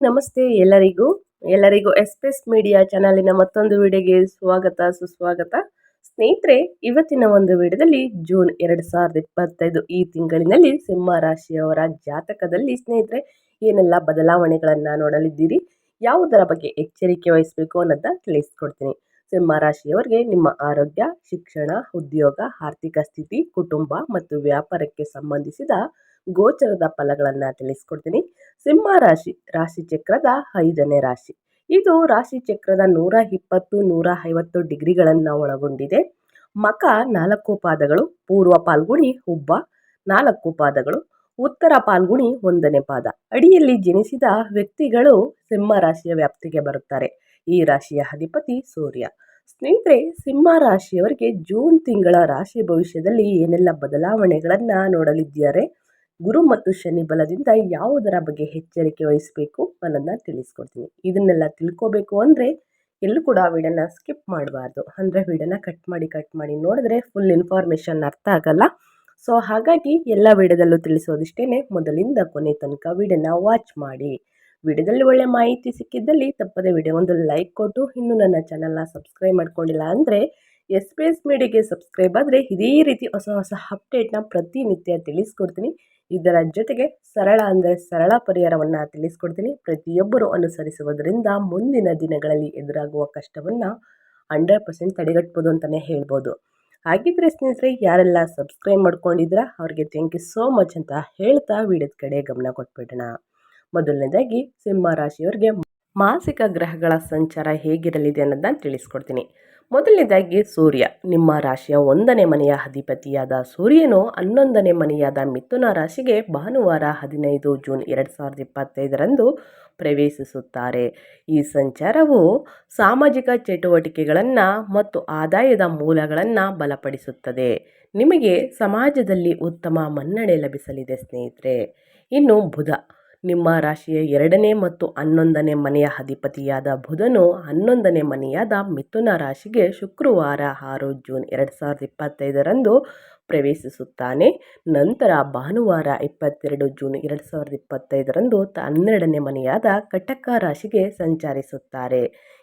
ನಮಸ್ತೆ ಎಲ್ಲರಿಗೂ. ಎಲ್ಲರಿಗೂ ಎಸ್ಪೆಸ್ ಮೀಡಿಯಾ ಚಾನಲಿನ ಮತ್ತೊಂದು ವಿಡಿಯೋಗೆ ಸ್ವಾಗತ, ಸುಸ್ವಾಗತ. ಸ್ನೇಹಿತರೆ, ಇವತ್ತಿನ ಒಂದು ವಿಡಿಯೋದಲ್ಲಿ ಜೂನ್ ಎರಡು ಸಾವಿರದ ಇಪ್ಪತ್ತೈದು ಈ ತಿಂಗಳಿನಲ್ಲಿ ಸಿಂಹ ರಾಶಿಯವರ ಜಾತಕದಲ್ಲಿ ಸ್ನೇಹಿತರೆ, ಏನೆಲ್ಲ ಬದಲಾವಣೆಗಳನ್ನು ನೋಡಲಿದ್ದೀರಿ? ಯಾವುದರ ಬಗ್ಗೆ ಎಚ್ಚರಿಕೆ ವಹಿಸಬೇಕು ಅನ್ನೋದನ್ನ ತಿಳಿಸ್ಕೊಡ್ತೀನಿ. ಸಿಂಹ ರಾಶಿಯವರಿಗೆ ನಿಮ್ಮ ಆರೋಗ್ಯ, ಶಿಕ್ಷಣ, ಉದ್ಯೋಗ, ಆರ್ಥಿಕ ಸ್ಥಿತಿ, ಕುಟುಂಬ ಮತ್ತು ವ್ಯಾಪಾರಕ್ಕೆ ಸಂಬಂಧಿಸಿದ ಗೋಚರದ ಫಲಗಳನ್ನು ತಿಳಿಸ್ಕೊಡ್ತೀನಿ. ಸಿಂಹ ರಾಶಿ ರಾಶಿ ಚಕ್ರದ ಐದನೇ ರಾಶಿ. ಇದು ರಾಶಿ ಚಕ್ರದ ನೂರ ಇಪ್ಪತ್ತು, ನೂರ ಐವತ್ತು ಡಿಗ್ರಿಗಳನ್ನು ಒಳಗೊಂಡಿದೆ. ಮಕ ನಾಲ್ಕು ಪಾದಗಳು, ಪೂರ್ವ ಪಾಲ್ಗುಣಿ ಹುಬ್ಬ ನಾಲ್ಕು ಪಾದಗಳು, ಉತ್ತರ ಪಾಲ್ಗುಣಿ ಒಂದನೇ ಪಾದ. ಅಡಿಯಲ್ಲಿ ಜನಿಸಿದ ವ್ಯಕ್ತಿಗಳು ಸಿಂಹ ರಾಶಿಯ ವ್ಯಾಪ್ತಿಗೆ ಬರುತ್ತಾರೆ. ಈ ರಾಶಿಯ ಅಧಿಪತಿ ಸೂರ್ಯ. ಸ್ನೇಹಿತರೆ, ಸಿಂಹ ರಾಶಿಯವರಿಗೆ ಜೂನ್ ತಿಂಗಳ ರಾಶಿ ಭವಿಷ್ಯದಲ್ಲಿ ಏನೆಲ್ಲ ಬದಲಾವಣೆಗಳನ್ನು ನೋಡಲಿದ್ದಾರೆ ಗುರು ಮತ್ತು ಶನಿ ಬಲದಿಂದ ಯಾವುದರ ಬಗ್ಗೆ ಎಚ್ಚರಿಕೆ ವಹಿಸಬೇಕು ಅನ್ನೋದನ್ನ ತಿಳಿಸ್ಕೊಡ್ತೀನಿ. ಇದನ್ನೆಲ್ಲ ತಿಳ್ಕೋಬೇಕು ಅಂದರೆ ಎಲ್ಲೂ ಕೂಡ ವಿಡಿಯೋನ ಸ್ಕಿಪ್ ಮಾಡಬಾರ್ದು. ಅಂದರೆ ವಿಡಿಯೋನ ಕಟ್ ಮಾಡಿ ಕಟ್ ಮಾಡಿ ನೋಡಿದ್ರೆ ಫುಲ್ ಇನ್ಫಾರ್ಮೇಷನ್ ಅರ್ಥ ಆಗಲ್ಲ. ಸೊ ಹಾಗಾಗಿ ಎಲ್ಲ ವಿಡಿಯೋದಲ್ಲೂ ತಿಳಿಸೋದಿಷ್ಟೇ ಮೊದಲಿಂದ ಕೊನೆ ತನಕ ವಿಡಿಯೋನ ವಾಚ್ ಮಾಡಿ. ವಿಡಿಯೋದಲ್ಲಿ ಒಳ್ಳೆ ಮಾಹಿತಿ ಸಿಕ್ಕಿದ್ದಲ್ಲಿ ತಪ್ಪದೆ ವಿಡಿಯೋ ಒಂದು ಲೈಕ್ ಕೊಟ್ಟು. ಇನ್ನೂ ನನ್ನ ಚಾನಲ್ನ ಸಬ್ಸ್ಕ್ರೈಬ್ ಮಾಡ್ಕೊಂಡಿಲ್ಲ ಅಂದರೆ ಎಸ್ ಪಿ ಎಸ್ ಮೀಡಿಯಾಗೆ ಸಬ್ಸ್ಕ್ರೈಬ್ ಆದರೆ ಇದೇ ರೀತಿ ಹೊಸ ಹೊಸ ಅಪ್ಡೇಟ್ನ ಪ್ರತಿನಿತ್ಯ ತಿಳಿಸ್ಕೊಡ್ತೀನಿ. ಇದರ ಜೊತೆಗೆ ಸರಳ ಅಂದರೆ ಸರಳ ಪರಿಹಾರವನ್ನು ತಿಳಿಸ್ಕೊಡ್ತೀನಿ. ಪ್ರತಿಯೊಬ್ಬರು ಅನುಸರಿಸುವುದರಿಂದ ಮುಂದಿನ ದಿನಗಳಲ್ಲಿ ಎದುರಾಗುವ ಕಷ್ಟವನ್ನು ಹಂಡ್ರೆಡ್ ಪರ್ಸೆಂಟ್ ತಡೆಗಟ್ಬೋದು ಅಂತಲೇ ಹೇಳ್ಬೋದು. ಹಾಗಿದ್ರೆ ಸ್ನೇಹಿತರೆ, ಯಾರೆಲ್ಲ ಸಬ್ಸ್ಕ್ರೈಬ್ ಮಾಡ್ಕೊಂಡಿದ್ರ ಅವ್ರಿಗೆ ಥ್ಯಾಂಕ್ ಯು ಸೋ ಮಚ್ ಅಂತ ಹೇಳ್ತಾ ವಿಡಿಯೋದ ಕಡೆ ಗಮನ ಕೊಟ್ಬಿಡೋಣ. ಮೊದಲನೇದಾಗಿ, ಸಿಂಹ ರಾಶಿಯವರಿಗೆ ಮಾಸಿಕ ಗ್ರಹಗಳ ಸಂಚಾರ ಹೇಗಿರಲಿದೆ ಅನ್ನೋದನ್ನ ತಿಳಿಸ್ಕೊಡ್ತೀನಿ. ಮೊದಲನೇದಾಗಿ ಸೂರ್ಯ. ನಿಮ್ಮ ರಾಶಿಯ ಒಂದನೇ ಮನೆಯ ಅಧಿಪತಿಯಾದ ಸೂರ್ಯನು ಹನ್ನೊಂದನೇ ಮನೆಯಾದ ಮಿಥುನ ರಾಶಿಗೆ ಭಾನುವಾರ ಹದಿನೈದು ಜೂನ್ ಎರಡು ಸಾವಿರದ ಇಪ್ಪತ್ತೈದರಂದು ಪ್ರವೇಶಿಸುತ್ತಾರೆ. ಈ ಸಂಚಾರವು ಸಾಮಾಜಿಕ ಚಟುವಟಿಕೆಗಳನ್ನು ಮತ್ತು ಆದಾಯದ ಮೂಲಗಳನ್ನು ಬಲಪಡಿಸುತ್ತದೆ. ನಿಮಗೆ ಸಮಾಜದಲ್ಲಿ ಉತ್ತಮ ಮನ್ನಣೆ ಲಭಿಸಲಿದೆ ಸ್ನೇಹಿತರೆ. ಇನ್ನು ಬುಧ. ನಿಮ್ಮ ರಾಶಿಯ ಎರಡನೇ ಮತ್ತು ಹನ್ನೊಂದನೇ ಮನೆಯ ಅಧಿಪತಿಯಾದ ಬುಧನು ಹನ್ನೊಂದನೇ ಮನೆಯಾದ ಮಿಥುನ ರಾಶಿಗೆ ಶುಕ್ರವಾರ ಆರು ಜೂನ್ ಎರಡು ಸಾವಿರದ ಇಪ್ಪತ್ತೈದರಂದು ಪ್ರವೇಶಿಸುತ್ತಾನೆ. ನಂತರ ಭಾನುವಾರ ಇಪ್ಪತ್ತೆರಡು ಜೂನ್ ಎರಡು ಸಾವಿರದ ಇಪ್ಪತ್ತೈದರಂದು ಹನ್ನೆರಡನೇ ಮನೆಯಾದ ಕಟಕ ರಾಶಿಗೆ ಸಂಚರಿಸುತ್ತಾರೆ.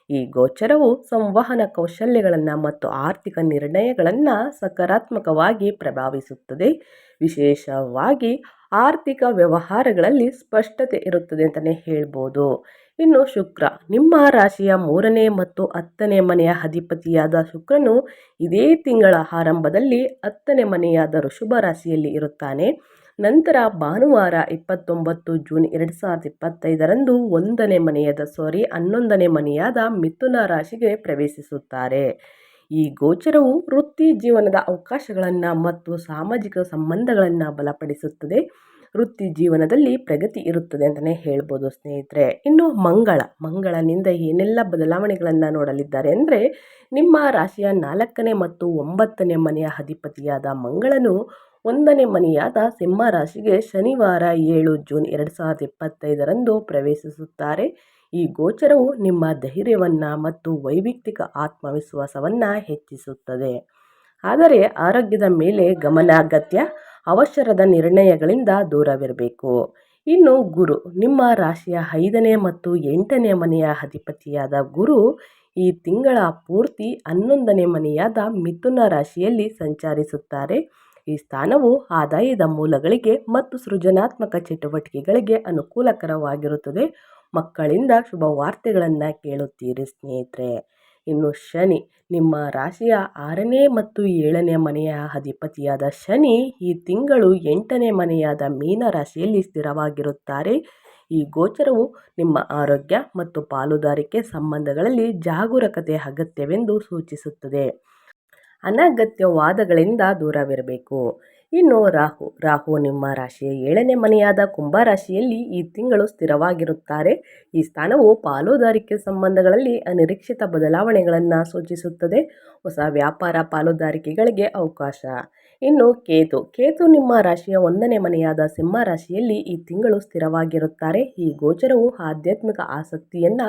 ಈ ಗೋಚರವು ಸಂವಹನ ಕೌಶಲ್ಯಗಳನ್ನು ಮತ್ತು ಆರ್ಥಿಕ ನಿರ್ಣಯಗಳನ್ನು ಸಕಾರಾತ್ಮಕವಾಗಿ ಪ್ರಭಾವಿಸುತ್ತದೆ. ವಿಶೇಷವಾಗಿ ಆರ್ಥಿಕ ವ್ಯವಹಾರಗಳಲ್ಲಿ ಸ್ಪಷ್ಟತೆ ಇರುತ್ತದೆ ಅಂತಲೇ ಹೇಳ್ಬೋದು. ಇನ್ನು ಶುಕ್ರ. ನಿಮ್ಮ ರಾಶಿಯ ಮೂರನೇ ಮತ್ತು ಹತ್ತನೇ ಮನೆಯ ಅಧಿಪತಿಯಾದ ಶುಕ್ರನು ಇದೇ ತಿಂಗಳ ಆರಂಭದಲ್ಲಿ ಹತ್ತನೇ ಮನೆಯಾದ ಋಷಭ ರಾಶಿಯಲ್ಲಿ ಇರುತ್ತಾನೆ. ನಂತರ ಭಾನುವಾರ ಇಪ್ಪತ್ತೊಂಬತ್ತು ಜೂನ್ ಎರಡು ಸಾವಿರದ ಇಪ್ಪತ್ತೈದರಂದು ಒಂದನೇ ಮನೆಯಾದ, ಸಾರಿ, ಹನ್ನೊಂದನೇ ಮನೆಯಾದ ಮಿಥುನ ರಾಶಿಗೆ ಪ್ರವೇಶಿಸುತ್ತಾರೆ. ಈ ಗೋಚರವು ವೃತ್ತಿ ಜೀವನದ ಅವಕಾಶಗಳನ್ನು ಮತ್ತು ಸಾಮಾಜಿಕ ಸಂಬಂಧಗಳನ್ನು ಬಲಪಡಿಸುತ್ತದೆ. ವೃತ್ತಿ ಜೀವನದಲ್ಲಿ ಪ್ರಗತಿ ಇರುತ್ತದೆ ಅಂತಲೇ ಹೇಳ್ಬೋದು ಸ್ನೇಹಿತರೆ. ಇನ್ನು ಮಂಗಳ, ಮಂಗಳನಿಂದ ಏನೆಲ್ಲ ಬದಲಾವಣೆಗಳನ್ನು ನೋಡಲಿದ್ದಾರೆ ಅಂದರೆ, ನಿಮ್ಮ ರಾಶಿಯ ನಾಲ್ಕನೇ ಮತ್ತು ಒಂಬತ್ತನೇ ಮನೆಯ ಅಧಿಪತಿಯಾದ ಮಂಗಳನು ಒಂದನೇ ಮನೆಯಾದ ಸಿಂಹ ರಾಶಿಗೆ ಶನಿವಾರ ಏಳು ಜೂನ್ ಎರಡು ಸಾವಿರದ ಇಪ್ಪತ್ತೈದರಂದು ಪ್ರವೇಶಿಸುತ್ತಾರೆ. ಈ ಗೋಚರವು ನಿಮ್ಮ ಧೈರ್ಯವನ್ನು ಮತ್ತು ವೈಯಕ್ತಿಕ ಆತ್ಮವಿಶ್ವಾಸವನ್ನು ಹೆಚ್ಚಿಸುತ್ತದೆ. ಆದರೆ ಆರೋಗ್ಯದ ಮೇಲೆ ಗಮನ ಅಗತ್ಯ ಅವಸರದ ನಿರ್ಣಯಗಳಿಂದ ದೂರವಿರಬೇಕು. ಇನ್ನು ಗುರು, ನಿಮ್ಮ ರಾಶಿಯ ಐದನೇ ಮತ್ತು ಎಂಟನೇ ಮನೆಯ ಅಧಿಪತಿಯಾದ ಗುರು, ಈ ತಿಂಗಳ ಪೂರ್ತಿ ಹನ್ನೊಂದನೇ ಮನೆಯಾದ ಮಿಥುನ ರಾಶಿಯಲ್ಲಿ ಸಂಚರಿಸುತ್ತಾರೆ. ಈ ಸ್ಥಾನವು ಆದಾಯದ ಮೂಲಗಳಿಗೆ ಮತ್ತು ಸೃಜನಾತ್ಮಕ ಚಟುವಟಿಕೆಗಳಿಗೆ ಅನುಕೂಲಕರವಾಗಿರುತ್ತದೆ. ಮಕ್ಕಳಿಂದ ಶುಭ ವಾರ್ತೆಗಳನ್ನು ಕೇಳುತ್ತೀರಿ ಸ್ನೇಹಿತರೆ. ಇನ್ನು ಶನಿ, ನಿಮ್ಮ ರಾಶಿಯ ಆರನೇ ಮತ್ತು ಏಳನೇ ಮನೆಯ ಅಧಿಪತಿಯಾದ ಶನಿ, ಈ ತಿಂಗಳು ಎಂಟನೇ ಮನೆಯಾದ ಮೀನ ರಾಶಿಯಲ್ಲಿ ಸ್ಥಿರವಾಗಿರುತ್ತಾರೆ. ಈ ಗೋಚರವು ನಿಮ್ಮ ಆರೋಗ್ಯ ಮತ್ತು ಪಾಲುದಾರಿಕೆ ಸಂಬಂಧಗಳಲ್ಲಿ ಜಾಗರೂಕತೆ ಅಗತ್ಯವೆಂದು ಸೂಚಿಸುತ್ತದೆ. ಅನಗತ್ಯ ವಾದಗಳಿಂದ ದೂರವಿರಬೇಕು. ಇನ್ನು ರಾಹು ರಾಹು ನಿಮ್ಮ ರಾಶಿಯ ಏಳನೇ ಮನೆಯಾದ ಕುಂಭ ರಾಶಿಯಲ್ಲಿ ಈ ತಿಂಗಳು ಸ್ಥಿರವಾಗಿರುತ್ತಾರೆ. ಈ ಸ್ಥಾನವು ಪಾಲುದಾರಿಕೆ ಸಂಬಂಧಗಳಲ್ಲಿ ಅನಿರೀಕ್ಷಿತ ಬದಲಾವಣೆಗಳನ್ನು ಸೂಚಿಸುತ್ತದೆ. ಹೊಸ ವ್ಯಾಪಾರ ಪಾಲುದಾರಿಕೆಗಳಿಗೆ ಅವಕಾಶ. ಇನ್ನು ಕೇತು. ಕೇತು ನಿಮ್ಮ ರಾಶಿಯ ಒಂದನೇ ಮನೆಯಾದ ಸಿಂಹ ರಾಶಿಯಲ್ಲಿ ಈ ತಿಂಗಳು ಸ್ಥಿರವಾಗಿರುತ್ತಾರೆ. ಈ ಗೋಚರವು ಆಧ್ಯಾತ್ಮಿಕ ಆಸಕ್ತಿಯನ್ನ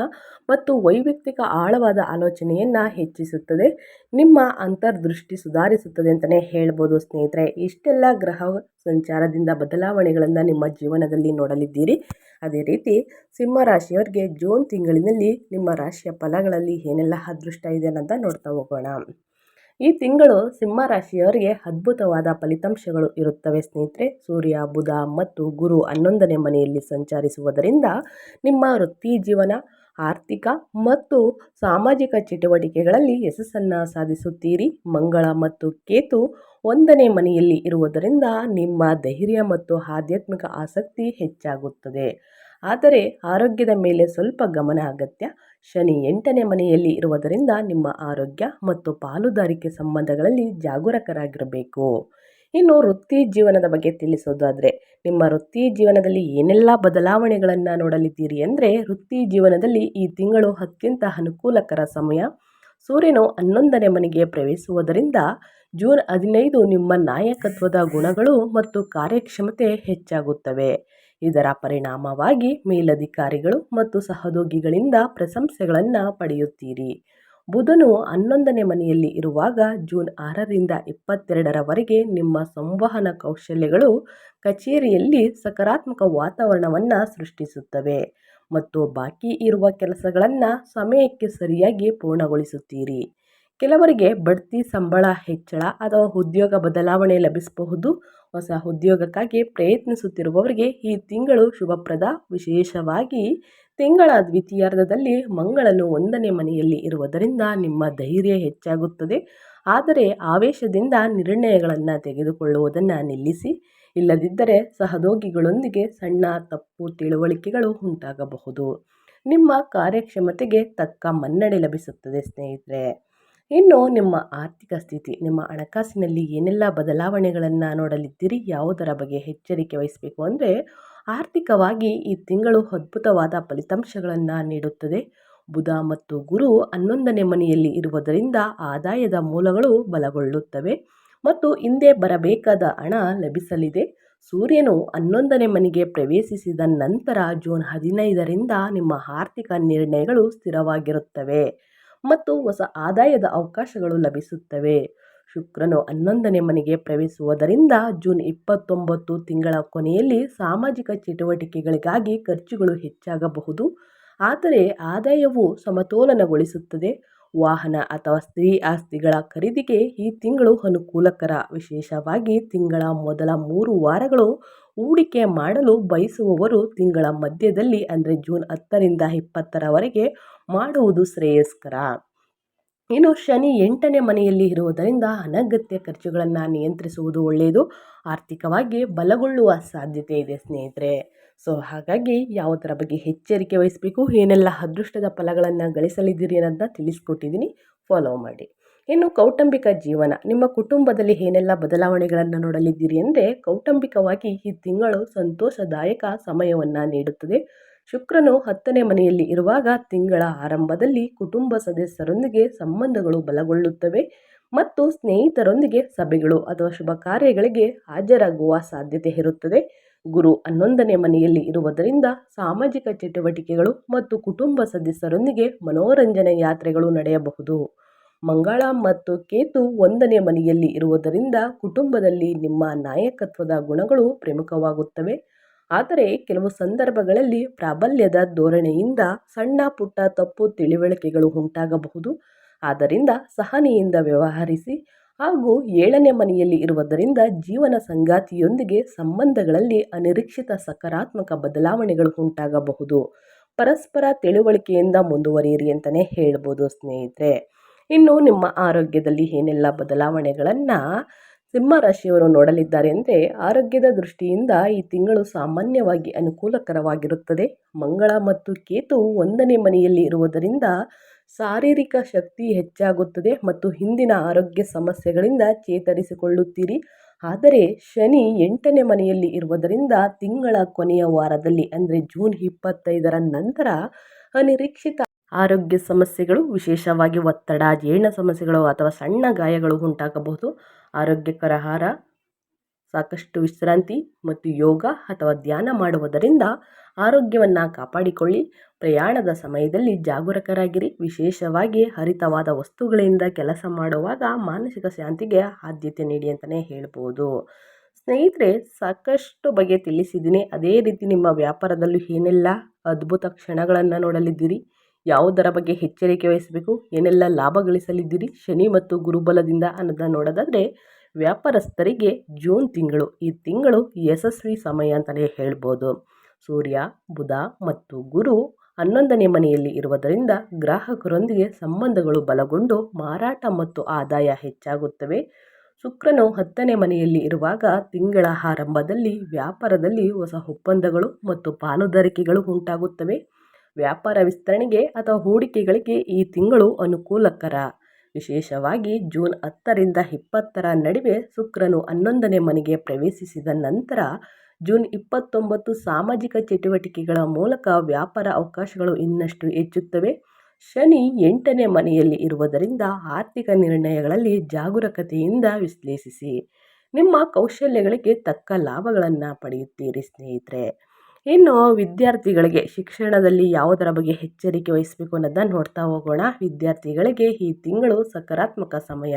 ಮತ್ತು ವೈಯಕ್ತಿಕ ಆಳವಾದ ಆಲೋಚನೆಯನ್ನ ಹೆಚ್ಚಿಸುತ್ತದೆ. ನಿಮ್ಮ ಅಂತರ್ದೃಷ್ಟಿ ಸುಧಾರಿಸುತ್ತದೆ ಅಂತಲೇ ಹೇಳ್ಬೋದು ಸ್ನೇಹಿತರೆ. ಇಷ್ಟೆಲ್ಲ ಗ್ರಹ ಸಂಚಾರದಿಂದ ಬದಲಾವಣೆಗಳನ್ನು ನಿಮ್ಮ ಜೀವನದಲ್ಲಿ ನೋಡಲಿದ್ದೀರಿ. ಅದೇ ರೀತಿ ಸಿಂಹ ರಾಶಿಯವರಿಗೆ ಜೂನ್ ತಿಂಗಳಿನಲ್ಲಿ ನಿಮ್ಮ ರಾಶಿಯ ಫಲಗಳಲ್ಲಿ ಏನೆಲ್ಲ ಅದೃಷ್ಟ ಇದೆ ಅಂತ ನೋಡ್ತಾ ಹೋಗೋಣ. ಈ ತಿಂಗಳು ಸಿಂಹ ರಾಶಿಯವರಿಗೆ ಅದ್ಭುತವಾದ ಫಲಿತಾಂಶಗಳು ಇರುತ್ತವೆ ಸ್ನೇಹಿತರೆ. ಸೂರ್ಯ, ಬುಧ ಮತ್ತು ಗುರು ಹನ್ನೊಂದನೇ ಮನೆಯಲ್ಲಿ ಸಂಚರಿಸುವುದರಿಂದ ನಿಮ್ಮ ವೃತ್ತಿ ಜೀವನ, ಆರ್ಥಿಕ ಮತ್ತು ಸಾಮಾಜಿಕ ಚಟುವಟಿಕೆಗಳಲ್ಲಿ ಯಶಸ್ಸನ್ನು ಸಾಧಿಸುತ್ತೀರಿ. ಮಂಗಳ ಮತ್ತು ಕೇತು ಒಂದನೇ ಮನೆಯಲ್ಲಿ ಇರುವುದರಿಂದ ನಿಮ್ಮ ಧೈರ್ಯ ಮತ್ತು ಆಧ್ಯಾತ್ಮಿಕ ಆಸಕ್ತಿ ಹೆಚ್ಚಾಗುತ್ತದೆ. ಆದರೆ ಆರೋಗ್ಯದ ಮೇಲೆ ಸ್ವಲ್ಪ ಗಮನ ಅಗತ್ಯ. ಶನಿ ಎಂಟನೇ ಮನೆಯಲ್ಲಿ ಇರುವುದರಿಂದ ನಿಮ್ಮ ಆರೋಗ್ಯ ಮತ್ತು ಪಾಲುದಾರಿಕೆ ಸಂಬಂಧಗಳಲ್ಲಿ ಜಾಗರೂಕರಾಗಿರಬೇಕು. ಇನ್ನು ವೃತ್ತಿ ಜೀವನದ ಬಗ್ಗೆ ತಿಳಿಸೋದಾದರೆ, ನಿಮ್ಮ ವೃತ್ತಿ ಜೀವನದಲ್ಲಿ ಏನೆಲ್ಲ ಬದಲಾವಣೆಗಳನ್ನು ನೋಡಲಿದ್ದೀರಿ ಅಂದರೆ, ವೃತ್ತಿ ಜೀವನದಲ್ಲಿ ಈ ತಿಂಗಳು ಅತ್ಯಂತ ಅನುಕೂಲಕರ ಸಮಯ. ಸೂರ್ಯನು ಹನ್ನೊಂದನೇ ಮನೆಗೆ ಪ್ರವೇಶಿಸುವುದರಿಂದ ಜೂನ್ ಹದಿನೈದು ನಿಮ್ಮ ನಾಯಕತ್ವದ ಗುಣಗಳು ಮತ್ತು ಕಾರ್ಯಕ್ಷಮತೆ ಹೆಚ್ಚಾಗುತ್ತವೆ. ಇದರ ಪರಿಣಾಮವಾಗಿ ಮೇಲಧಿಕಾರಿಗಳು ಮತ್ತು ಸಹೋದ್ಯೋಗಿಗಳಿಂದ ಪ್ರಶಂಸೆಗಳನ್ನು ಪಡೆಯುತ್ತೀರಿ. ಬುಧನು ಹನ್ನೊಂದನೇ ಮನೆಯಲ್ಲಿ ಇರುವಾಗ ಜೂನ್ ಆರರಿಂದ ಇಪ್ಪತ್ತೆರಡರವರೆಗೆ ನಿಮ್ಮ ಸಂವಹನ ಕೌಶಲ್ಯಗಳು ಕಚೇರಿಯಲ್ಲಿ ಸಕಾರಾತ್ಮಕ ವಾತಾವರಣವನ್ನು ಸೃಷ್ಟಿಸುತ್ತವೆ ಮತ್ತು ಬಾಕಿ ಇರುವ ಕೆಲಸಗಳನ್ನು ಸಮಯಕ್ಕೆ ಸರಿಯಾಗಿ ಪೂರ್ಣಗೊಳಿಸುತ್ತೀರಿ. ಕೆಲವರಿಗೆ ಬಡ್ತಿ ಸಂಬಳ ಹೆಚ್ಚಳ ಅಥವಾ ಉದ್ಯೋಗ ಬದಲಾವಣೆ ಲಭಿಸಬಹುದು. ಹೊಸ ಉದ್ಯೋಗಕ್ಕಾಗಿ ಪ್ರಯತ್ನಿಸುತ್ತಿರುವವರಿಗೆ ಈ ತಿಂಗಳು ಶುಭಪ್ರದ. ವಿಶೇಷವಾಗಿ ತಿಂಗಳ ದ್ವಿತೀಯಾರ್ಧದಲ್ಲಿ ಮಂಗಳನು ಒಂದನೇ ಮನೆಯಲ್ಲಿ ಇರುವುದರಿಂದ ನಿಮ್ಮ ಧೈರ್ಯ ಹೆಚ್ಚಾಗುತ್ತದೆ. ಆದರೆ ಆವೇಶದಿಂದ ನಿರ್ಣಯಗಳನ್ನು ತೆಗೆದುಕೊಳ್ಳುವುದನ್ನು ನಿಲ್ಲಿಸಿ. ಇಲ್ಲದಿದ್ದರೆ ಸಹೋದ್ಯೋಗಿಗಳೊಂದಿಗೆ ಸಣ್ಣ ತಪ್ಪು ತಿಳುವಳಿಕೆಗಳು ಉಂಟಾಗಬಹುದು. ನಿಮ್ಮ ಕಾರ್ಯಕ್ಷಮತೆಗೆ ತಕ್ಕ ಮನ್ನಣೆ ಲಭಿಸುತ್ತದೆ ಸ್ನೇಹಿತರೆ. ಇನ್ನು ನಿಮ್ಮ ಆರ್ಥಿಕ ಸ್ಥಿತಿ, ನಿಮ್ಮ ಹಣಕಾಸಿನಲ್ಲಿ ಏನೆಲ್ಲ ಬದಲಾವಣೆಗಳನ್ನು ನೋಡಲಿದ್ದೀರಿ? ಯಾವುದರ ಬಗ್ಗೆ ಎಚ್ಚರಿಕೆ ವಹಿಸಬೇಕು ಅಂದರೆ ಆರ್ಥಿಕವಾಗಿ ಈ ತಿಂಗಳು ಅದ್ಭುತವಾದ ಫಲಿತಾಂಶಗಳನ್ನು ನೀಡುತ್ತದೆ. ಬುಧ ಮತ್ತು ಗುರು ಹನ್ನೊಂದನೇ ಮನೆಯಲ್ಲಿ ಇರುವುದರಿಂದ ಆದಾಯದ ಮೂಲಗಳು ಬಲಗೊಳ್ಳುತ್ತವೆ ಮತ್ತು ಹಿಂದೆ ಬರಬೇಕಾದ ಹಣ ಲಭಿಸಲಿದೆ. ಸೂರ್ಯನು ಹನ್ನೊಂದನೇ ಮನೆಗೆ ಪ್ರವೇಶಿಸಿದ ನಂತರ ಜೂನ್ ಹದಿನೈದರಿಂದ ನಿಮ್ಮ ಆರ್ಥಿಕ ನಿರ್ಣಯಗಳು ಸ್ಥಿರವಾಗಿರುತ್ತವೆ. ಮತ್ತು ಹೊಸ ಆದಾಯದ ಅವಕಾಶಗಳು ಲಭಿಸುತ್ತವೆ. ಶುಕ್ರನು ಹನ್ನೊಂದನೇ ಮನೆಗೆ ಪ್ರವೇಶಿಸುವುದರಿಂದ ಜೂನ್ ಇಪ್ಪತ್ತೊಂಬತ್ತು ತಿಂಗಳ ಕೊನೆಯಲ್ಲಿ ಸಾಮಾಜಿಕ ಚಟುವಟಿಕೆಗಳಿಗಾಗಿ ಖರ್ಚುಗಳು ಹೆಚ್ಚಾಗಬಹುದು. ಆದರೆ ಆದಾಯವು ಸಮತೋಲನಗೊಳಿಸುತ್ತದೆ. ವಾಹನ ಅಥವಾ ಸ್ತ್ರೀ ಆಸ್ತಿಗಳ ಖರೀದಿಗೆ ಈ ತಿಂಗಳು ಅನುಕೂಲಕರ. ವಿಶೇಷವಾಗಿ ತಿಂಗಳ ಮೊದಲ ಮೂರು ವಾರಗಳು ಹೂಡಿಕೆ ಮಾಡಲು ಬಯಸುವವರು ತಿಂಗಳ ಮಧ್ಯದಲ್ಲಿ, ಅಂದರೆ ಜೂನ್ ಹತ್ತರಿಂದ ಇಪ್ಪತ್ತರವರೆಗೆ ಮಾಡುವುದು ಶ್ರೇಯಸ್ಕರ. ಇನ್ನು ಶನಿ ಎಂಟನೇ ಮನೆಯಲ್ಲಿ ಇರುವುದರಿಂದ ಅನಗತ್ಯ ಖರ್ಚುಗಳನ್ನು ನಿಯಂತ್ರಿಸುವುದು ಒಳ್ಳೆಯದು. ಆರ್ಥಿಕವಾಗಿ ಬಲಗೊಳ್ಳುವ ಸಾಧ್ಯತೆ ಇದೆ ಸ್ನೇಹಿತರೆ. ಸೊ ಹಾಗಾಗಿ ಯಾವುದರ ಬಗ್ಗೆ ಎಚ್ಚರಿಕೆ ವಹಿಸಬೇಕು, ಏನೆಲ್ಲ ಅದೃಷ್ಟದ ಫಲಗಳನ್ನು ಗಳಿಸಲಿದ್ದೀರಿ ಅನ್ನೋದನ್ನ ತಿಳಿಸ್ಕೊಟ್ಟಿದ್ದೀನಿ. ಫಾಲೋ ಮಾಡಿ. ಇನ್ನು ಕೌಟುಂಬಿಕ ಜೀವನ, ನಿಮ್ಮ ಕುಟುಂಬದಲ್ಲಿ ಏನೆಲ್ಲ ಬದಲಾವಣೆಗಳನ್ನು ನೋಡಲಿದ್ದೀರಿ ಅಂದರೆ ಕೌಟುಂಬಿಕವಾಗಿ ಈ ತಿಂಗಳು ಸಂತೋಷದಾಯಕ ಸಮಯವನ್ನು ನೀಡುತ್ತದೆ. ಶುಕ್ರನು ಹತ್ತನೇ ಮನೆಯಲ್ಲಿ ಇರುವಾಗ ತಿಂಗಳ ಆರಂಭದಲ್ಲಿ ಕುಟುಂಬ ಸದಸ್ಯರೊಂದಿಗೆ ಸಂಬಂಧಗಳು ಬಲಗೊಳ್ಳುತ್ತವೆ ಮತ್ತು ಸ್ನೇಹಿತರೊಂದಿಗೆ ಸಭೆಗಳು ಅಥವಾ ಶುಭ ಕಾರ್ಯಗಳಿಗೆ ಹಾಜರಾಗುವ ಸಾಧ್ಯತೆ ಇರುತ್ತದೆ. ಗುರು ಹನ್ನೊಂದನೇ ಮನೆಯಲ್ಲಿ ಇರುವುದರಿಂದ ಸಾಮಾಜಿಕ ಚಟುವಟಿಕೆಗಳು ಮತ್ತು ಕುಟುಂಬ ಸದಸ್ಯರೊಂದಿಗೆ ಮನೋರಂಜನೆ ಯಾತ್ರೆಗಳು ನಡೆಯಬಹುದು. ಮಂಗಳ ಮತ್ತು ಕೇತು ಒಂದನೇ ಮನೆಯಲ್ಲಿ ಇರುವುದರಿಂದ ಕುಟುಂಬದಲ್ಲಿ ನಿಮ್ಮ ನಾಯಕತ್ವದ ಗುಣಗಳು ಪ್ರಮುಖವಾಗುತ್ತವೆ. ಆದರೆ ಕೆಲವು ಸಂದರ್ಭಗಳಲ್ಲಿ ಪ್ರಾಬಲ್ಯದ ಧೋರಣೆಯಿಂದ ಸಣ್ಣ ಪುಟ್ಟ ತಪ್ಪು ತಿಳಿವಳಿಕೆಗಳು ಉಂಟಾಗಬಹುದು. ಆದ್ದರಿಂದ ಸಹನೆಯಿಂದ ವ್ಯವಹರಿಸಿ ಹಾಗೂ ಏಳನೇ ಮನೆಯಲ್ಲಿ ಇರುವುದರಿಂದ ಜೀವನ ಸಂಗಾತಿಯೊಂದಿಗೆ ಸಂಬಂಧಗಳಲ್ಲಿ ಅನಿರೀಕ್ಷಿತ ಸಕಾರಾತ್ಮಕ ಬದಲಾವಣೆಗಳು ಉಂಟಾಗಬಹುದು. ಪರಸ್ಪರ ತಿಳುವಳಿಕೆಯಿಂದ ಮುಂದುವರಿಯಿರಿ ಅಂತಲೇ ಹೇಳ್ಬೋದು ಸ್ನೇಹಿತರೆ. ಇನ್ನು ನಿಮ್ಮ ಆರೋಗ್ಯದಲ್ಲಿ ಏನೆಲ್ಲ ಬದಲಾವಣೆಗಳನ್ನು ಸಿಂಹರಾಶಿಯವರು ನೋಡಲಿದ್ದಾರೆ ಅಂದರೆ ಆರೋಗ್ಯದ ದೃಷ್ಟಿಯಿಂದ ಈ ತಿಂಗಳು ಸಾಮಾನ್ಯವಾಗಿ ಅನುಕೂಲಕರವಾಗಿರುತ್ತದೆ. ಮಂಗಳ ಮತ್ತು ಕೇತು ಒಂದನೇ ಮನೆಯಲ್ಲಿ ಇರುವುದರಿಂದ ಶಾರೀರಿಕ ಶಕ್ತಿ ಹೆಚ್ಚಾಗುತ್ತದೆ ಮತ್ತು ಹಿಂದಿನ ಆರೋಗ್ಯ ಸಮಸ್ಯೆಗಳಿಂದ ಚೇತರಿಸಿಕೊಳ್ಳುತ್ತೀರಿ. ಆದರೆ ಶನಿ ಎಂಟನೇ ಮನೆಯಲ್ಲಿ ಇರುವುದರಿಂದ ತಿಂಗಳ ಕೊನೆಯ ವಾರದಲ್ಲಿ ಅಂದರೆ ಜೂನ್ ಇಪ್ಪತ್ತೈದರ ನಂತರ ಅನಿರೀಕ್ಷಿತ ಆರೋಗ್ಯ ಸಮಸ್ಯೆಗಳು, ವಿಶೇಷವಾಗಿ ಒತ್ತಡ, ಜೀರ್ಣ ಸಮಸ್ಯೆಗಳು ಅಥವಾ ಸಣ್ಣ ಗಾಯಗಳು ಉಂಟಾಗಬಹುದು. ಆರೋಗ್ಯಕರ ಆಹಾರ, ಸಾಕಷ್ಟು ವಿಶ್ರಾಂತಿ ಮತ್ತು ಯೋಗ ಅಥವಾ ಧ್ಯಾನ ಮಾಡುವುದರಿಂದ ಆರೋಗ್ಯವನ್ನು ಕಾಪಾಡಿಕೊಳ್ಳಿ. ಪ್ರಯಾಣದ ಸಮಯದಲ್ಲಿ ಜಾಗರೂಕರಾಗಿರಿ. ವಿಶೇಷವಾಗಿ ಹರಿತವಾದ ವಸ್ತುಗಳಿಂದ ಕೆಲಸ ಮಾಡುವಾಗ ಮಾನಸಿಕ ಶಾಂತಿಗೆ ಆದ್ಯತೆ ನೀಡಿ ಅಂತಲೇ ಹೇಳ್ಬೋದು. ಸ್ನೇಹಿತರೆ, ಸಾಕಷ್ಟು ಬಗ್ಗೆ ತಿಳಿಸಿದ್ದೀನಿ. ಅದೇ ರೀತಿ ನಿಮ್ಮ ವ್ಯಾಪಾರದಲ್ಲೂ ಏನೆಲ್ಲ ಅದ್ಭುತ ಕ್ಷಣಗಳನ್ನು ನೋಡಲಿದ್ದೀರಿ. ಯಾವುದರ ಬಗ್ಗೆ ಎಚ್ಚರಿಕೆ ವಹಿಸಬೇಕು? ಏನೆಲ್ಲ ಲಾಭ ಗಳಿಸಲಿದ್ದೀರಿ? ಶನಿ ಮತ್ತು ಗುರುಬಲದಿಂದ ಅನ್ನೋದನ್ನ ನೋಡೋದಾದರೆ ವ್ಯಾಪಾರಸ್ಥರಿಗೆ ಜೂನ್ ತಿಂಗಳು, ಈ ತಿಂಗಳು ಯಶಸ್ವಿ ಸಮಯ ಅಂತಲೇ ಹೇಳ್ಬೋದು. ಸೂರ್ಯ, ಬುಧ ಮತ್ತು ಗುರು ಹನ್ನೊಂದನೇ ಮನೆಯಲ್ಲಿ ಇರುವುದರಿಂದ ಗ್ರಾಹಕರೊಂದಿಗೆ ಸಂಬಂಧಗಳು ಬಲಗೊಂಡು ಮಾರಾಟ ಮತ್ತು ಆದಾಯ ಹೆಚ್ಚಾಗುತ್ತವೆ. ಶುಕ್ರನು ಹತ್ತನೇ ಮನೆಯಲ್ಲಿ ಇರುವಾಗ ತಿಂಗಳ ಆರಂಭದಲ್ಲಿ ವ್ಯಾಪಾರದಲ್ಲಿ ಹೊಸ ಒಪ್ಪಂದಗಳು ಮತ್ತು ಪಾಲುದಾರಿಕೆಗಳು ಉಂಟಾಗುತ್ತವೆ. ವ್ಯಾಪಾರ ವಿಸ್ತರಣೆಗೆ ಅಥವಾ ಹೂಡಿಕೆಗಳಿಗೆ ಈ ತಿಂಗಳು ಅನುಕೂಲಕರ. ವಿಶೇಷವಾಗಿ ಜೂನ್ ಹತ್ತರಿಂದ ಇಪ್ಪತ್ತರ ನಡುವೆ ಶುಕ್ರನು ಹನ್ನೊಂದನೇ ಮನೆಗೆ ಪ್ರವೇಶಿಸಿದ ನಂತರ ಜೂನ್ ಇಪ್ಪತ್ತೊಂಬತ್ತು ಸಾಮಾಜಿಕ ಚಟುವಟಿಕೆಗಳ ಮೂಲಕ ವ್ಯಾಪಾರ ಅವಕಾಶಗಳು ಇನ್ನಷ್ಟು ಹೆಚ್ಚುತ್ತವೆ. ಶನಿ ಎಂಟನೇ ಮನೆಯಲ್ಲಿ ಇರುವುದರಿಂದ ಆರ್ಥಿಕ ನಿರ್ಣಯಗಳಲ್ಲಿ ಜಾಗರೂಕತೆಯಿಂದ ವಿಶ್ಲೇಷಿಸಿ. ನಿಮ್ಮ ಕೌಶಲ್ಯಗಳಿಗೆ ತಕ್ಕ ಲಾಭಗಳನ್ನು ಪಡೆಯುತ್ತೀರಿ ಸ್ನೇಹಿತರೆ. ಇನ್ನು ವಿದ್ಯಾರ್ಥಿಗಳಿಗೆ ಶಿಕ್ಷಣದಲ್ಲಿ ಯಾವುದರ ಬಗ್ಗೆ ಎಚ್ಚರಿಕೆ ವಹಿಸಬೇಕು ಅನ್ನೋದನ್ನ ನೋಡ್ತಾ ಹೋಗೋಣ. ವಿದ್ಯಾರ್ಥಿಗಳಿಗೆ ಈ ತಿಂಗಳು ಸಕಾರಾತ್ಮಕ ಸಮಯ.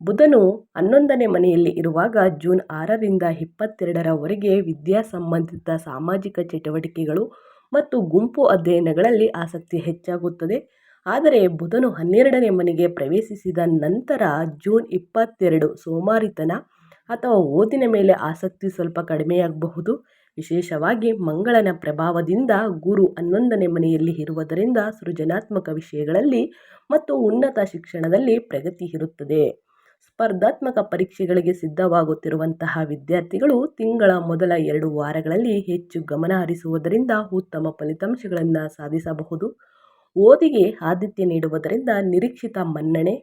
ಬುಧನು ಹನ್ನೊಂದನೇ ಮನೆಯಲ್ಲಿ ಇರುವಾಗ ಜೂನ್ ಆರರಿಂದ ಇಪ್ಪತ್ತೆರಡರವರೆಗೆ ವಿದ್ಯಾ ಸಂಬಂಧಿತ ಸಾಮಾಜಿಕ ಚಟುವಟಿಕೆಗಳು ಮತ್ತು ಗುಂಪು ಅಧ್ಯಯನಗಳಲ್ಲಿ ಆಸಕ್ತಿ ಹೆಚ್ಚಾಗುತ್ತದೆ. ಆದರೆ ಬುಧನು ಹನ್ನೆರಡನೇ ಮನೆಗೆ ಪ್ರವೇಶಿಸಿದ ನಂತರ ಜೂನ್ ಇಪ್ಪತ್ತೆರಡು ಸೋಮಾರಿತನ ಅಥವಾ ಓದಿನ ಮೇಲೆ ಆಸಕ್ತಿ ಸ್ವಲ್ಪ ಕಡಿಮೆಯಾಗಬಹುದು. ವಿಶೇಷವಾಗಿ ಮಂಗಳನ ಪ್ರಭಾವದಿಂದ ಗುರು ಹನ್ನೊಂದನೇ ಮನೆಯಲ್ಲಿ ಇರುವುದರಿಂದ ಸೃಜನಾತ್ಮಕ ವಿಷಯಗಳಲ್ಲಿ ಮತ್ತು ಉನ್ನತ ಶಿಕ್ಷಣದಲ್ಲಿ ಪ್ರಗತಿ ಇರುತ್ತದೆ. ಸ್ಪರ್ಧಾತ್ಮಕ ಪರೀಕ್ಷೆಗಳಿಗೆ ಸಿದ್ಧವಾಗುತ್ತಿರುವಂತಹ ವಿದ್ಯಾರ್ಥಿಗಳು ತಿಂಗಳ ಮೊದಲ ಎರಡು ವಾರಗಳಲ್ಲಿ ಹೆಚ್ಚು ಗಮನ ಹರಿಸುವುದರಿಂದ ಉತ್ತಮ ಫಲಿತಾಂಶಗಳನ್ನು ಸಾಧಿಸಬಹುದು. ಓದಿಗೆ ಆದ್ಯತೆ ನೀಡುವುದರಿಂದ ನಿರೀಕ್ಷಿತ ಮನ್ನಣೆ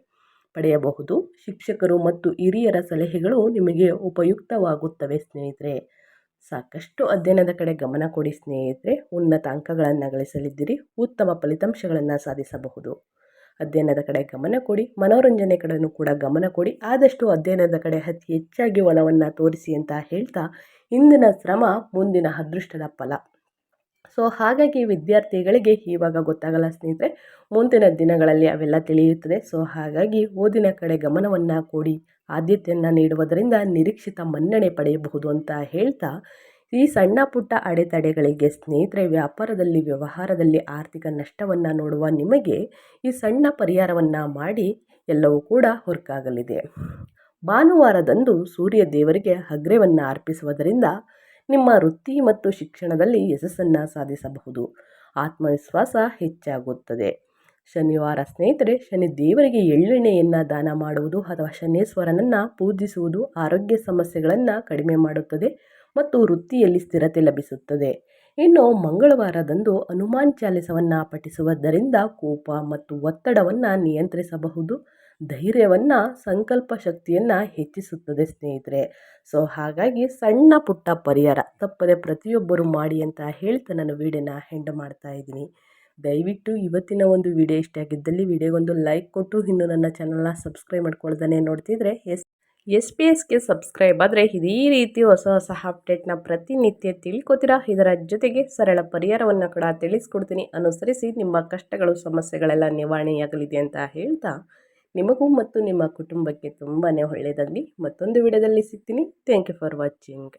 ಪಡೆಯಬಹುದು. ಶಿಕ್ಷಕರು ಮತ್ತು ಹಿರಿಯರ ಸಲಹೆಗಳು ನಿಮಗೆ ಉಪಯುಕ್ತವಾಗುತ್ತವೆ ಸ್ನೇಹಿತರೆ. ಸಾಕಷ್ಟು ಅಧ್ಯಯನದ ಕಡೆ ಗಮನ ಕೊಡಿ ಸ್ನೇಹಿತರೆ. ಉನ್ನತ ಅಂಕಗಳನ್ನು ಗಳಿಸಲಿದ್ದೀರಿ. ಉತ್ತಮ ಫಲಿತಾಂಶಗಳನ್ನು ಸಾಧಿಸಬಹುದು. ಅಧ್ಯಯನದ ಕಡೆ ಗಮನ ಕೊಡಿ. ಮನೋರಂಜನೆ ಕಡೆಯೂ ಕೂಡ ಗಮನ ಕೊಡಿ. ಆದಷ್ಟು ಅಧ್ಯಯನದ ಕಡೆ ಅತಿ ಹೆಚ್ಚಾಗಿ ಒಲವನ್ನು ತೋರಿಸಿ ಅಂತ ಹೇಳ್ತಾ ಇಂದಿನ ಶ್ರಮ ಮುಂದಿನ ಅದೃಷ್ಟದ ಫಲ. ಸೊ, ಹಾಗಾಗಿ ವಿದ್ಯಾರ್ಥಿಗಳಿಗೆ ಇವಾಗ ಗೊತ್ತಾಗಲ್ಲ ಸ್ನೇಹಿತರೆ. ಮುಂದಿನ ದಿನಗಳಲ್ಲಿ ಅವೆಲ್ಲ ತಿಳಿಯುತ್ತದೆ. ಸೊ, ಹಾಗಾಗಿ ಓದಿನ ಕಡೆ ಗಮನವನ್ನು ಕೊಡಿ. ಆದ್ಯತೆಯನ್ನು ನೀಡುವುದರಿಂದ ನಿರೀಕ್ಷಿತ ಮನ್ನಣೆ ಪಡೆಯಬಹುದು ಅಂತ ಹೇಳ್ತಾ, ಈ ಸಣ್ಣ ಪುಟ್ಟ ಅಡೆತಡೆಗಳಿಗೆ ಸ್ನೇಹಿತರೆ, ವ್ಯಾಪಾರದಲ್ಲಿ, ವ್ಯವಹಾರದಲ್ಲಿ ಆರ್ಥಿಕ ನಷ್ಟವನ್ನು ನೋಡುವ ನಿಮಗೆ ಈ ಸಣ್ಣ ಪರಿಹಾರವನ್ನು ಮಾಡಿ ಎಲ್ಲವೂ ಕೂಡ ಹೊರಕಾಗಲಿದೆ. ಭಾನುವಾರದಂದು ಸೂರ್ಯ ದೇವರಿಗೆ ಅಗ್ರವನ್ನು ಅರ್ಪಿಸುವುದರಿಂದ ನಿಮ್ಮ ವೃತ್ತಿ ಮತ್ತು ಶಿಕ್ಷಣದಲ್ಲಿ ಯಶಸ್ಸನ್ನು ಸಾಧಿಸಬಹುದು. ಆತ್ಮವಿಶ್ವಾಸ ಹೆಚ್ಚಾಗುತ್ತದೆ. ಶನಿವಾರ ಸ್ನೇಹಿತರೆ, ಶನಿ ದೇವರಿಗೆ ಎಳ್ಳೆಣ್ಣೆಯನ್ನು ದಾನ ಮಾಡುವುದು ಅಥವಾ ಶನೇಶ್ವರನನ್ನು ಪೂಜಿಸುವುದು ಆರೋಗ್ಯ ಸಮಸ್ಯೆಗಳನ್ನು ಕಡಿಮೆ ಮಾಡುತ್ತದೆ ಮತ್ತು ವೃತ್ತಿಯಲ್ಲಿ ಸ್ಥಿರತೆ ಲಭಿಸುತ್ತದೆ. ಇನ್ನು ಮಂಗಳವಾರದಂದು ಹನುಮಾನ್ ಚಾಲಿಸವನ್ನು ಪಠಿಸುವುದರಿಂದ ಕೋಪ ಮತ್ತು ಒತ್ತಡವನ್ನು ನಿಯಂತ್ರಿಸಬಹುದು. ಧೈರ್ಯವನ್ನು, ಸಂಕಲ್ಪ ಶಕ್ತಿಯನ್ನು ಹೆಚ್ಚಿಸುತ್ತದೆ ಸ್ನೇಹಿತರೆ. ಸೊ ಹಾಗಾಗಿ ಸಣ್ಣ ಪುಟ್ಟ ಪರಿಹಾರ ತಪ್ಪದೆ ಪ್ರತಿಯೊಬ್ಬರು ಮಾಡಿ ಅಂತ ಹೇಳ್ತಾ ನಾನು ವೀಡಿಯೋನ ಹೆಂಡ್ ಮಾಡ್ತಾ ಇದ್ದೀನಿ. ದಯವಿಟ್ಟು ಇವತ್ತಿನ ಒಂದು ವಿಡಿಯೋ ಇಷ್ಟ ಆಗಿದ್ದಲ್ಲಿ ವಿಡಿಯೋಗೊಂದು ಲೈಕ್ ಕೊಟ್ಟು ಇನ್ನು ನನ್ನ ಚಾನಲ್ನ ಸಬ್ಸ್ಕ್ರೈಬ್ ಮಾಡ್ಕೊಳ್ದೇ ನೋಡ್ತಿದ್ರೆ ಎಸ್ ಎಸ್ ಪಿ ಎಸ್ಗೆ ಸಬ್ಸ್ಕ್ರೈಬ್ ಆದರೆ ಇದೇ ರೀತಿ ಹೊಸ ಹೊಸ ಅಪ್ಡೇಟ್ನ ಪ್ರತಿನಿತ್ಯ ತಿಳ್ಕೊತೀರಾ? ಇದರ ಜೊತೆಗೆ ಸರಳ ಪರಿಹಾರವನ್ನು ಕೂಡ ತಿಳಿಸ್ಕೊಡ್ತೀನಿ. ಅನುಸರಿಸಿ ನಿಮ್ಮ ಕಷ್ಟಗಳು, ಸಮಸ್ಯೆಗಳೆಲ್ಲ ನಿವಾರಣೆಯಾಗಲಿದೆ ಅಂತ ಹೇಳ್ತಾ ನಿಮಗೂ ಮತ್ತು ನಿಮ್ಮ ಕುಟುಂಬಕ್ಕೆ ತುಂಬಾ ಒಳ್ಳೆಯದಾಗಲಿ. ಮತ್ತೊಂದು ವಿಡಿಯೋದಲ್ಲಿ ಸಿಗ್ತೀನಿ. Thank you for watching